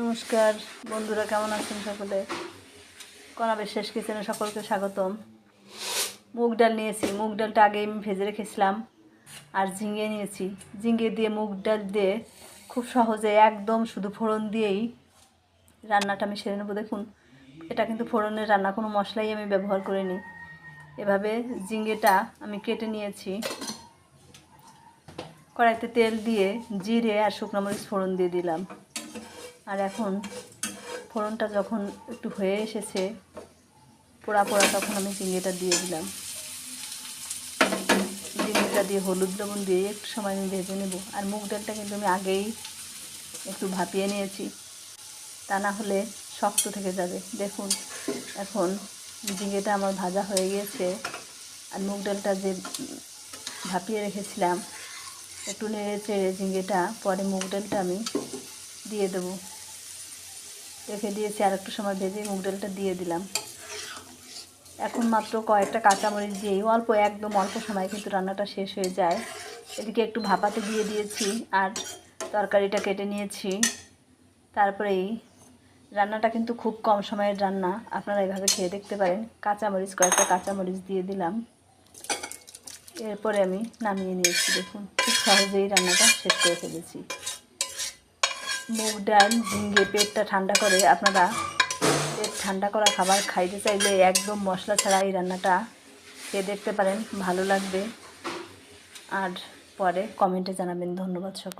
নমস্কার। বন্ধুরা, কেমন আছেন সকলে? কনাবের শেষ কিচেনে সকলকে স্বাগতম। মুগ ডাল নিয়েছি। মুগ ডালটা আগে আমি ভেজে রেখেছিলাম আর ঝিঙে নিয়েছি। ঝিঙে দিয়ে মুগ ডাল দিয়ে খুব সহজে একদম শুধু ফোড়ন দিয়েই রান্নাটা আমি সেরে নেব। দেখুন, এটা কিন্তু ফোড়নের রান্না, কোনো মশলাই আমি ব্যবহার করিনি। এভাবে ঝিঙেটা আমি কেটে নিয়েছি। কড়াইতে তেল দিয়ে জিরে আর শুকনো মরিচ ফোড়ন দিয়ে দিলাম। আর এখন ফোড়নটা যখন একটু হয়ে এসেছে, পোড়া পোড়া, তখন আমি ঝিঙেটা দিয়ে দিলাম। ঝিঙেটা দিয়ে হলুদ লবণ দিয়ে একটু সময় আমি ভেজে নেব। আর মুগ ডালটা কিন্তু আমি আগেই একটু ভাপিয়ে নিয়েছি। তা না হলে শক্ত থেকে যাবে। দেখুন, এখন ঝিঙেটা আমার ভাজা হয়ে গিয়েছে। আর মুগ ডালটা যে ভাপিয়ে রেখেছিলাম, একটু নেড়ে চেড়ে ঝিঙেটা পরে মুগ ডালটা আমি দিয়ে দেবো। রেখে দিয়েছি, আর একটু সময় ভেজে মুগ ডালটা দিয়ে দিলাম। এখন মাত্র কয়েকটা কাঁচামরিচ দিয়েই, অল্প, একদম অল্প সময় কিন্তু রান্নাটা শেষ হয়ে যায়। এদিকে একটু ভাপাতে দিয়ে দিয়েছি, আর তরকারিটা কেটে নিয়েছি। তারপরেই রান্নাটা কিন্তু খুব কম সময়ের রান্না, আপনারা এভাবে খেয়ে দেখতে পারেন। কাঁচামরিচ, কয়েকটা কাঁচামরিচ দিয়ে দিলাম। এরপরে আমি নামিয়ে নিয়েছি, দেখুন, খুব সহজেই রান্নাটা শেষ করে ফেলেছি। মুগ ডাল ঝিঙ্গে পেটটা ঠান্ডা করে আপনারা পেট ঠান্ডা করা খাবার খাইতে চাইলে একদম মশলা ছাড়া এই রান্নাটা খেয়ে দেখতে পারেন, ভালো লাগবে। আর পরে কমেন্টে জানাবেন। ধন্যবাদ সকল